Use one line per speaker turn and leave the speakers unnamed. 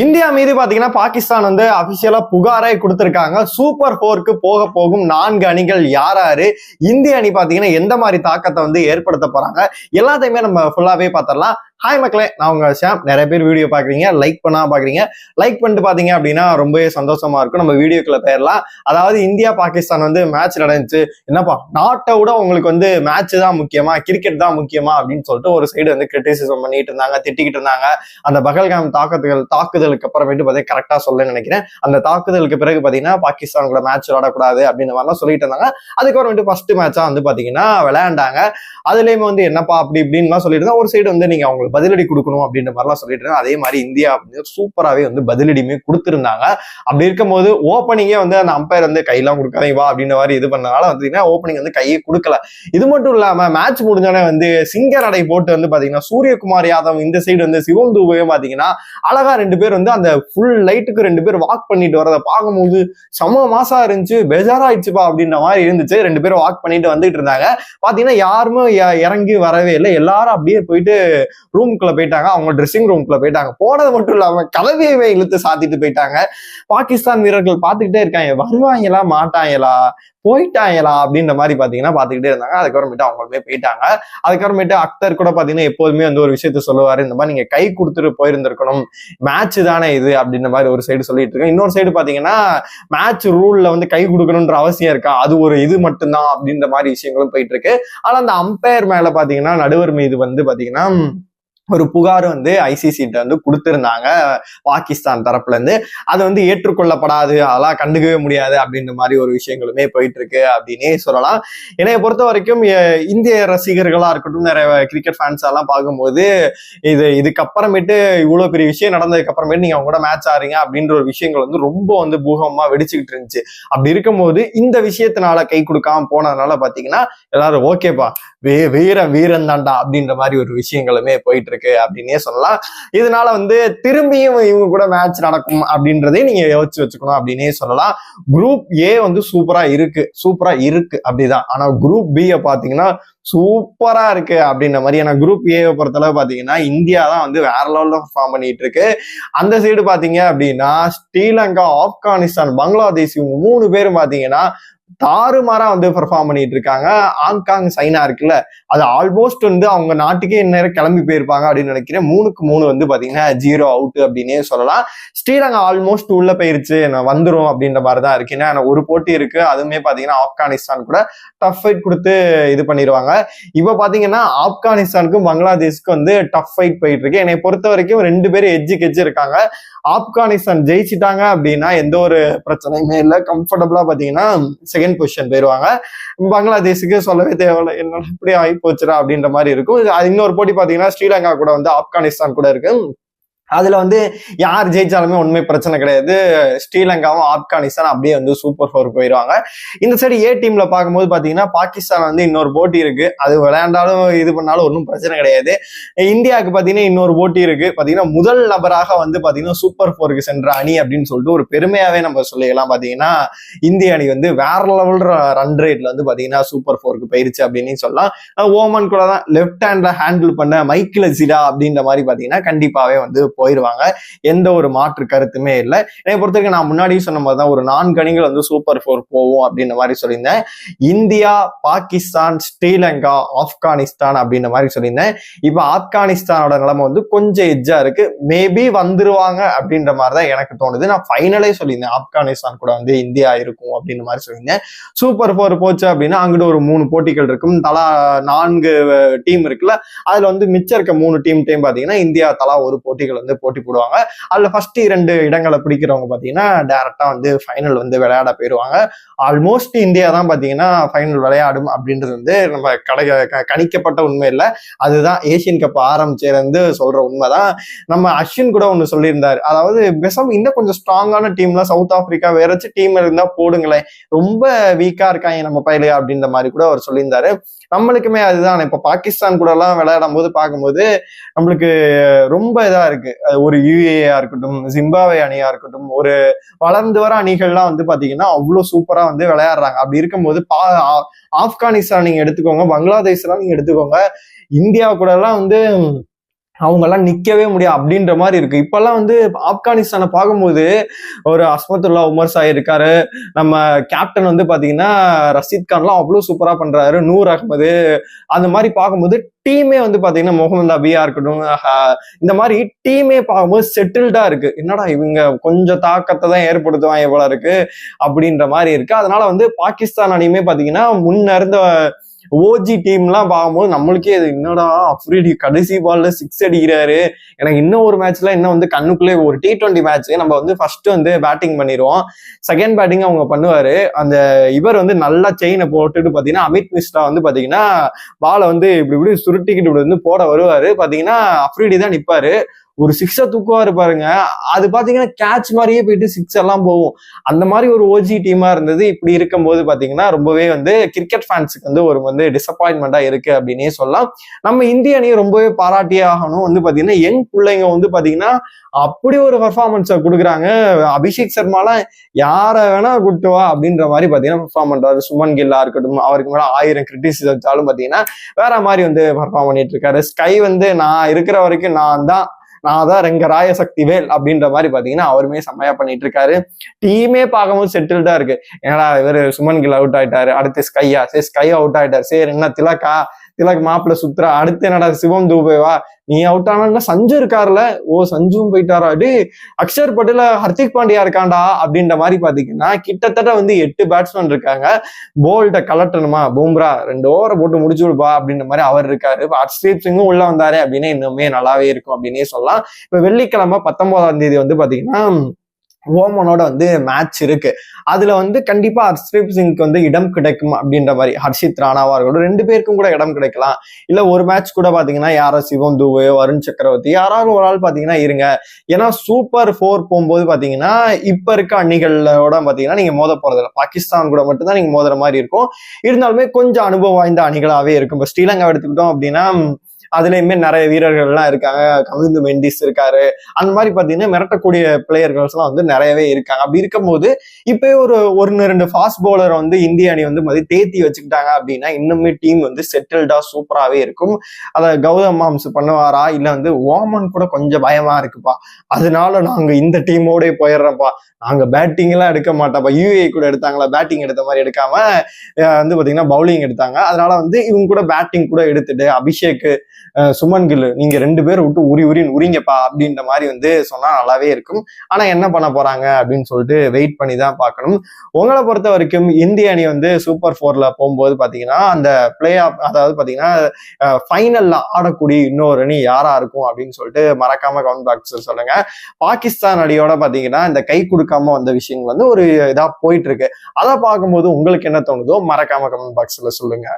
India மீது பாத்தீங்கன்னா பாகிஸ்தான் வந்து அபிஷியலா புகாரை கொடுத்திருக்காங்க. சூப்பர் போருக்கு போக போகும் நான்கு அணிகள் யாராரு இந்திய அணி பாத்தீங்கன்னா எந்த மாதிரி தாக்கத்தை வந்து ஏற்படுத்த போறாங்க? எல்லாத்தையுமே நம்ம ஃபுல்லாவே பார்த்துடலாம் ஹாய் மக்களே நான் உங்க ஷாம். நிறைய பேர் வீடியோ பாக்குறீங்க லைக் பண்ணா பாக்குறீங்க லைக் பண்ணிட்டு பாத்தீங்க அப்படின்னா ரொம்பவே சந்தோஷமா இருக்கும். நம்ம வீடியோக்குள்ள பேரலாம் அதாவது இந்தியா பாகிஸ்தான் வந்து மேட்ச் நடந்துச்சு. என்னப்பா நாட்டை விட உங்களுக்கு வந்து மேட்ச் தான் முக்கியமா? கிரிக்கெட் தான் முக்கியமா? அப்படின்னு சொல்லிட்டு ஒரு சைடு வந்து கிரிட்டிசிசம் பண்ணிட்டு இருந்தாங்க திட்டிக்கிட்டு இருந்தாங்க. அந்த பகல்காம் தாக்குதல் தாக்குதலுக்கு அப்புறமேட்டு பார்த்தீங்கன்னா கரெக்டா சொல்ல நினைக்கிறேன். அந்த தாக்குதலுக்கு பிறகு பாத்தீங்கன்னா பாகிஸ்தான் கூட மேட்ச் விளையாடக்கூடாது அப்படின்னு மாதிரிலாம் சொல்லிட்டு இருந்தாங்க. அதுக்கப்புறமேட்டு ஃபர்ஸ்ட் மேட்சா வந்து பாத்தீங்கன்னா விளையாண்டாங்க. அதுலயுமே வந்து என்னப்பா அப்படி இப்படின்லாம் சொல்லிட்டு இருந்தா ஒரு சைடு வந்து நீங்க அவங்களுக்கு பதிலடி கொடுக்கணும் அப்படின்ற மாதிரிலாம் சொல்லிட்டு இருந்தாங்க அதே மாதிரி இந்தியா அப்படின்னு சூப்பராகவே வந்து பதிலடியுமே கொடுத்துருந்தாங்க. அப்படி இருக்கும்போது ஓப்பனிங்கே வந்து அந்த அம்பையர் வந்து கையெல்லாம் கொடுக்காதீங்க வா அப்படின்ற மாதிரி இது பண்ணனால பார்த்தீங்கன்னா ஓப்பனிங் வந்து கையை கொடுக்கல. இது மட்டும் இல்லாம மேட்ச் முடிஞ்சோடனே வந்து சிங்க நடை போட்டு வந்து பாத்தீங்கன்னா சூரியகுமார் யாதவ் இந்த சைடு வந்து சிவம் தூபையும் பாத்தீங்கன்னா அழகா ரெண்டு பேர் வந்து அந்த ஃபுல் லைட்டுக்கு ரெண்டு பேர் வாக் பண்ணிட்டு வரதை பார்க்கும்போது செம மாசா இருந்துச்சு பெஜாராயிடுச்சுப்பா அப்படின்ற மாதிரி இருந்துச்சு. ரெண்டு பேரும் வாக் பண்ணிட்டு வந்துட்டு இருந்தாங்க. பாத்தீங்கன்னா யாருமே இறங்கி வரவே இல்லை. எல்லாரும் அப்படியே போயிட்டு ரூம்குள்ள போயிட்டாங்க. அவங்க ட்ரெஸ்ஸிங் ரூம்குள்ள போயிட்டாங்க. போனது மட்டும் இல்லாம கதவையவே இழுத்து சாத்திட்டு போயிட்டாங்க. பாகிஸ்தான் வீரர்கள் பார்த்துக்கிட்டே இருக்காங்க. வருவாங்களா மாட்டாங்களா போயிட்டாங்களா அப்படின்ற மாதிரி பாத்தீங்கன்னா பாத்துக்கிட்டே இருந்தாங்க. அதுக்கப்புறமேட்டு அவங்களுமே போயிட்டாங்க. அதுக்கப்புறமேட்டு அக்தர் கூட பாத்தீங்கன்னா எப்போதுமே வந்து ஒரு விஷயத்த சொல்லுவாரு. இந்த மாதிரி நீங்க கை கொடுத்துட்டு போயிருந்திருக்கணும். மேட்ச் தானே இது அப்படின்ற மாதிரி ஒரு சைடு சொல்லிட்டு இருக்கேன் இன்னொரு சைடு பாத்தீங்கன்னா மேட்ச் ரூல்ல வந்து கை கொடுக்கணுன்ற அவசியம் இருக்கா? அது ஒரு இது மட்டும்தான் அப்படின்ற மாதிரி விஷயங்களும் போயிட்டு இருக்கு. ஆனா அந்த அம்பையர் மேல பாத்தீங்கன்னா நடுவர் மீது வந்து பாத்தீங்கன்னா ஒரு புகார் வந்து ஐசிசிட்ட வந்து கொடுத்துருந்தாங்க பாகிஸ்தான் தரப்புல இருந்து. அது வந்து ஏற்றுக்கொள்ளப்படாது அதெல்லாம் கண்டுக்கவே முடியாது அப்படின்ற மாதிரி ஒரு விஷயங்களுமே போயிட்டு இருக்கு அப்படின்னே சொல்லலாம். என்னைய பொறுத்த வரைக்கும் இந்திய ரசிகர்களா இருக்கட்டும் நிறைய கிரிக்கெட் ஃபேன்ஸ் எல்லாம் பார்க்கும்போது இது இதுக்கப்புறமேட்டு இவ்வளவு பெரிய விஷயம் நடந்ததுக்கு அப்புறமேட்டு நீங்க அவங்க கூட மேட்ச் ஆறீங்க அப்படின்ற ஒரு விஷயங்கள் வந்து ரொம்ப வந்து பூகமா வெடிச்சுக்கிட்டு இருந்துச்சு. அப்படி இருக்கும்போது இந்த விஷயத்தினால கை கொடுக்காம போனதுனால பாத்தீங்கன்னா எல்லாரும் ஓகேப்பா வே வீர வீரன் தாண்டா அப்படின்ற மாதிரி ஒரு விஷயங்களுமே போயிட்டு இருக்கு அப்படின்னே சொல்லலாம். இதனால வந்து திரும்பியும் இவங்க கூட மேட்ச் நடக்கும் அப்படின்றதையும் நீங்க யோசிச்சு வச்சுக்கணும் அப்படின்னே சொல்லலாம். குரூப் ஏ வந்து சூப்பரா இருக்கு. சூப்பரா இருக்கு அப்படிதான். ஆனா குரூப் பி பாத்தீங்கன்னா சூப்பரா இருக்கு அப்படின்ற மாதிரி. ஏன்னா குரூப் ஏ பொறுத்தளவு பாத்தீங்கன்னா இந்தியா தான் வந்து வேற லெவல்ல ஃபார்ம் பண்ணிட்டு இருக்கு. அந்த சைடு பாத்தீங்க அப்படின்னா ஸ்ரீலங்கா ஆப்கானிஸ்தான் பங்களாதேஷ் இவங்க மூணு பேரும் பாத்தீங்கன்னா தாறுமாறா வந்து பெர்ஃபார்ம் பண்ணிட்டு இருக்காங்க ஹாங்காங் சைனா இருக்குல்ல அது ஆல்மோஸ்ட் வந்து அவங்க நாட்டுக்கே இந்நேரம் கிளம்பி போயிருப்பாங்க அப்படின்னு நினைக்கிறேன். மூணுக்கு மூணு வந்து பாத்தீங்கன்னா ஜீரோ அவுட் அப்படின்னே சொல்லலாம். ஸ்ரீலங்கா ஆல்மோஸ்ட் உள்ள போயிருச்சு. நான் வந்துரும் அப்படின்ற மாதிரி தான் இருக்கு. ஏன்னா ஒரு போட்டி இருக்கு. அதுவுமே பாத்தீங்கன்னா ஆப்கானிஸ்தான் கூட டஃப் ஃபைட் கொடுத்து இது பண்ணிடுவாங்க இப்ப பாத்தீங்கன்னா ஆப்கானிஸ்தானுக்கும் பங்களாதேஷ்க்கும் வந்து டஃப் ஃபைட் போயிட்டு இருக்கு என்னை பொறுத்த வரைக்கும் ரெண்டு பேரும் எஜ்ஜுக்கு எஜ்ஜு இருக்காங்க. ஆப்கானிஸ்தான் ஜெயிச்சிட்டாங்க அப்படின்னா எந்த ஒரு பிரச்சனையுமே இல்லை. கம்ஃபர்டபுளா பாத்தீங்கன்னா செகண்ட் பொசிஷன் போயிருவாங்க. பங்களாதேஷுக்கு சொல்லவே தேவையில்லை. என்ன இப்படி ஆகி போச்சுடா அப்படின்ற மாதிரி இருக்கும். இன்னொரு போட்டி பாத்தீங்கன்னா ஸ்ரீலங்கா கூட வந்து ஆப்கானிஸ்தான் கூட இருக்கு. அதுல வந்து யார் ஜெயிச்சாலுமே உண்மை பிரச்சனை கிடையாது. ஸ்ரீலங்காவும் ஆப்கானிஸ்தான் அப்படியே வந்து சூப்பர் ஃபோர் போயிடுவாங்க இந்த சைடு ஏ டீம்ல பார்க்கும்போது பாத்தீங்கன்னா பாகிஸ்தான் வந்து இன்னொரு போட்டி இருக்கு. அது விளையாண்டாலும் இது பண்ணாலும் ஒன்றும் பிரச்சனை கிடையாது. இந்தியாவுக்கு பாத்தீங்கன்னா இன்னொரு போட்டி இருக்கு. பாத்தீங்கன்னா முதல் நபராக வந்து பாத்தீங்கன்னா சூப்பர் ஃபோருக்கு சென்ற அணி அப்படின்னு சொல்லிட்டு ஒரு பெருமையாவே நம்ம சொல்லிக்கலாம். பாத்தீங்கன்னா இந்திய அணி வந்து வேற லெவல் ரன் ரேட்ல வந்து பாத்தீங்கன்னா சூப்பர் ஃபோருக்கு போயிருச்சு அப்படின்னு சொல்லலாம். ஓமன் கூட தான் லெஃப்ட் ஹேண்ட்ல ஹேண்டில் பண்ண மைக்கிள் ஜிடா அப்படின்ற மாதிரி பாத்தீங்கன்னா கண்டிப்பாவே வந்து போயிடுவாங்க எந்த ஒரு மாற்று கருத்துமே இல்லை. என்னை பொறுத்தவரைக்கும் நான் முன்னாடியும் சொன்ன மாதிரி தான் ஒரு நான்கு அணிகள் வந்து சூப்பர் ஃபோர் போவோம் அப்படின்ற மாதிரி சொல்லியிருந்தேன். இந்தியா பாகிஸ்தான் ஸ்ரீலங்கா ஆப்கானிஸ்தான் அப்படின்ற மாதிரி சொல்லியிருந்தேன். இப்போ ஆப்கானிஸ்தானோட நிலைமை வந்து கொஞ்சம் எஜ்ஜா இருக்கு. மேபி வந்துருவாங்க அப்படின்ற மாதிரி தான் எனக்கு தோணுது. நான் ஃபைனலே சொல்லியிருந்தேன். ஆப்கானிஸ்தான் கூட வந்து இந்தியா இருக்கும் அப்படின்ற மாதிரி சொல்லியிருந்தேன். சூப்பர் ஃபோர் போச்சு அப்படின்னா அங்கிட்ட ஒரு மூணு போட்டிகள் இருக்கும். தலா நான்கு டீம் இருக்குல்ல. அதுல வந்து மிச்சம் இருக்க மூணு டீம் டீம் பாத்தீங்கன்னா இந்தியா தலா ஒரு போட்டிகள் வந்து போட்டி போடுவாங்க. அதுல ஃபர்ஸ்ட் இரண்டு இடங்களை பிடிக்கிறவங்க பாத்தீங்கன்னா டைரக்டா வந்து ஃபைனல் வந்து விளையாட போயிருவாங்க. ஆல்மோஸ்ட் இந்தியா தான் பாத்தீங்கன்னா ஃபைனல் விளையாடும் அப்படின்றது வந்து நம்ம கடை க- கணிக்கப்பட்ட உண்மை இல்லை. அதுதான் ஏசியன் கப் ஆரம்பிச்சிருந்து சொல்ற உண்மைதான். நம்ம அஸ்வின் கூட ஒன்று சொல்லியிருந்தாரு. அதாவது பெசம் இன்னும் கொஞ்சம் ஸ்ட்ராங்கான டீம்லாம் சவுத் ஆப்பிரிக்கா வேறச்சும் டீம் இருந்தா போடுங்களேன். ரொம்ப வீக்கா இருக்காங்க நம்ம பயிலு அப்படின்ற மாதிரி கூட அவர் சொல்லியிருந்தாரு. நம்மளுக்குமே அதுதான். இப்ப பாகிஸ்தான் கூட எல்லாம் விளையாடும் போது பார்க்கும்போது நம்மளுக்கு ரொம்ப இதா இருக்கு. அது ஒரு யூஏயா இருக்கட்டும் ஜிம்பாவே அணியா இருக்கட்டும் ஒரு வளர்ந்து வர அணிகள்லாம் வந்து பாத்தீங்கன்னா அவ்வளவு சூப்பரா வந்து விளையாடுறாங்க. அப்படி இருக்கும்போது பா ஆ- ஆப்கானிஸ்தான் நீங்க எடுத்துக்கோங்க பங்களாதேஷ்லாம் நீங்க எடுத்துக்கோங்க இந்தியா கூட எல்லாம் வந்து அவங்கெல்லாம் நிற்கவே முடியாது அப்படின்ற மாதிரி இருக்கு. இப்பெல்லாம் வந்து ஆப்கானிஸ்தானை பார்க்கும்போது ஒரு அஸ்மத்துல்லா உமர் சாய் இருக்காரு. நம்ம கேப்டன் வந்து பார்த்தீங்கன்னா ரஷீத் கான்லாம் அவ்வளோ சூப்பராக பண்ணுறாரு நூர் அகமது அந்த மாதிரி பார்க்கும்போது டீமே வந்து பாத்தீங்கன்னா முகமது அபியா இருக்கட்டும் இந்த மாதிரி டீமே பார்க்கும்போது செட்டில்டா இருக்கு. என்னடா இவங்க கொஞ்சம் தாக்கத்தை தான் ஏற்படுத்துவாங்க எவ்வளவு இருக்கு அப்படின்ற மாதிரி இருக்கு. அதனால வந்து பாகிஸ்தான் அணியுமே பாத்தீங்கன்னா முன்ன இருந்த ஓஜி டீம்லாம் பார்க்கும்போது நம்மளுக்கே இது என்னடா அப்ரீடி கடைசி பால்ல சிக்ஸ் அடிக்கிறாரு. எனக்கு இன்னும் ஒரு மேட்ச்ல இன்னும் வந்து கண்ணுக்குள்ளே ஒரு டி ட்வெண்ட்டி மேட்ச் நம்ம வந்து ஃபர்ஸ்ட் வந்து பேட்டிங் பண்ணிடுவோம். செகண்ட் பேட்டிங் அவங்க பண்ணுவாரு. அந்த இவர் வந்து நல்லா செயினை போட்டுட்டு பாத்தீங்கன்னா அமித் மிஸ்ரா வந்து பாத்தீங்கன்னா பாலை வந்து இப்படி இப்படி சுருட்டிக்கிட்டு இப்படி வந்து போட வருவாரு. பாத்தீங்கன்னா அப்ரீடி தான் நிப்பாரு. ஒரு சிக்ஸை தூக்குவாரு பாருங்க. அது பாத்தீங்கன்னா கேட்ச் மாதிரியே போயிட்டு சிக்ஸ் எல்லாம் போகும். அந்த மாதிரி ஒரு ஓஜி டீமா இருந்தது. இப்படி இருக்கும்போது பாத்தீங்கன்னா ரொம்பவே வந்து கிரிக்கெட் ஃபேன்ஸுக்கு வந்து ஒரு வந்து டிசப்பாயின்மெண்டா இருக்கு அப்படின்னே சொல்லலாம். நம்ம இந்திய அணியை ரொம்பவே பாராட்டியே ஆகணும். வந்து பாத்தீங்கன்னா யங் பிள்ளைங்க வந்து பாத்தீங்கன்னா அப்படி ஒரு பர்ஃபார்மன்ஸை கொடுக்குறாங்க. அபிஷேக் சர்மாலாம் யாரை வேணா கூட்டு வா அப்படின்ற மாதிரி பாத்தீங்கன்னா பெர்ஃபார்ம் பண்றாரு சுமன் கில்லா இருக்கட்டும் அவருக்கு மேல ஆயிரம் கிரிட்டிசிஸ் வச்சாலும் பாத்தீங்கன்னா வேற மாதிரி வந்து பெர்ஃபார்ம் பண்ணிட்டு இருக்காரு. ஸ்கை வந்து நான் இருக்கிற வரைக்கும் நான் தான் நான் தான் ரெங்க ராயசக்தி வேல் அப்படின்ற மாதிரி பாத்தீங்கன்னா அவருமே செம்மையா பண்ணிட்டு இருக்காரு டீமே பார்க்கும்போது செட்டில்டா இருக்கு. ஏன்னா இவர் சுமன் கில் அவுட் ஆயிட்டாரு. அடுத்து ஸ்கையா. சரி ஸ்கை அவுட் ஆயிட்டாரு. சரி என்ன திலக்கா திலக் மாப்பிள்ள சுத்ரா அடுத்து என்னடா சிவம் தூபேவா நீ அவுட் ஆனா சஞ்சு இருக்காருல ஓ சஞ்சுவும் போயிட்டாரா? அடி அக்ஷர் பட்டேல ஹர்திக் பாண்டியா இருக்காண்டா அப்படின்ற மாதிரி பாத்தீங்கன்னா கிட்டத்தட்ட வந்து எட்டு பேட்ஸ்மேன் இருக்காங்க. போல்ட கலட்டணுமா? பூம்ரா ரெண்டு ஓவரை போட்டு முடிச்சு விடுப்பா அப்படின்ற மாதிரி அவர் இருக்காரு. இப்ப ஹர்ஷ்தீப் சிங்கும் உள்ள வந்தாரு அப்படின்னா இன்னுமே நல்லாவே இருக்கும் அப்படின்னே சொல்லலாம். இப்ப வெள்ளிக்கிழமை பத்தொன்பதாம் தேதி வந்து பாத்தீங்கன்னா ஓமனோட வந்து மேட்ச் இருக்கு. அதுல வந்து கண்டிப்பா ஹர்ஷ்தீப் சிங்க்கு வந்து இடம் கிடைக்கும் அப்படின்ற மாதிரி ஹர்ஷித் ராணாவா இருக்கட்டும் ரெண்டு பேருக்கும் கூட இடம் கிடைக்கலாம். இல்ல ஒரு மேட்ச் கூட பாத்தீங்கன்னா யாரோ சிவம் தூவே வருண் சக்கரவர்த்தி யாராவது ஒரு ஆள் பாத்தீங்கன்னா இருங்க. ஏன்னா சூப்பர் ஃபோர் போகும்போது பாத்தீங்கன்னா இப்ப இருக்க அணிகளோட பாத்தீங்கன்னா நீங்க மோத போறது பாகிஸ்தான் கூட மட்டும்தான் நீங்க மோதுற மாதிரி இருக்கும். இருந்தாலுமே கொஞ்சம் அனுபவம் வாய்ந்த அணிகளாவே இருக்கும். இப்ப ஸ்ரீலங்கா எடுத்துக்கிட்டோம் அப்படின்னா அதுலயுமே நிறைய வீரர்கள்லாம் இருக்காங்க. கவிந்து மெண்டிஸ் இருக்காரு. அந்த மாதிரி பார்த்தீங்கன்னா மிரட்டக்கூடிய பிளேயர்கள்ஸ்லாம் வந்து நிறையவே இருக்காங்க. அப்படி இருக்கும்போது இப்போ ஒரு ஒன்று ரெண்டு ஃபாஸ்ட் பவுலரை வந்து இந்திய அணி வந்து மதி தேத்தி வச்சுக்கிட்டாங்க அப்படின்னா இன்னுமே டீம் வந்து செட்டில்டா சூப்பராகவே இருக்கும். அதை கௌதம் மாம்ஸ் பண்ணுவாரா? இல்லை வந்து ஓமன் கூட கொஞ்சம் பயமா இருக்குப்பா. அதனால நாங்கள் இந்த டீமோடய போயிடுறோம்ப்பா. நாங்கள் பேட்டிங் எல்லாம் எடுக்க மாட்டோம்ப்பா. யூஏ கூட எடுத்தாங்களா? பேட்டிங் எடுத்த மாதிரி எடுக்காம வந்து பார்த்தீங்கன்னா பவுலிங் எடுத்தாங்க. அதனால வந்து இவங்க கூட பேட்டிங் கூட எடுத்துட்டு அபிஷேக் சுமன் கில்லு. நீங்க ரெண்டு பேரும் விட்டு உரி உரின்னு உரிங்கப்பா அப்படின்ற மாதிரி வந்து சொன்னா நல்லாவே இருக்கும். ஆனா என்ன பண்ண போறாங்க அப்படின்னு சொல்லிட்டு வெயிட் பண்ணி தான் பார்க்கணும். உங்களை பொறுத்த வரைக்கும் இந்திய அணி வந்து சூப்பர் ஃபோர்ல போகும்போது பாத்தீங்கன்னா அந்த பிளே ஆஃப் அதாவது பாத்தீங்கன்னா ஃபைனல்ல ஆடக்கூடிய இன்னொரு அணி யாரா இருக்கும் அப்படின்னு சொல்லிட்டு மறக்காம கமெண்ட் பாக்ஸ் சொல்லுங்க. பாகிஸ்தான் அணியோட பாத்தீங்கன்னா இந்த கை கொடுக்காம வந்த விஷயங்கள் வந்து ஒரு இதா போயிட்டு இருக்கு. அதை பார்க்கும்போது உங்களுக்கு என்ன தோணுதோ மறக்காம கமெண்ட் பாக்ஸ்ல சொல்லுங்க.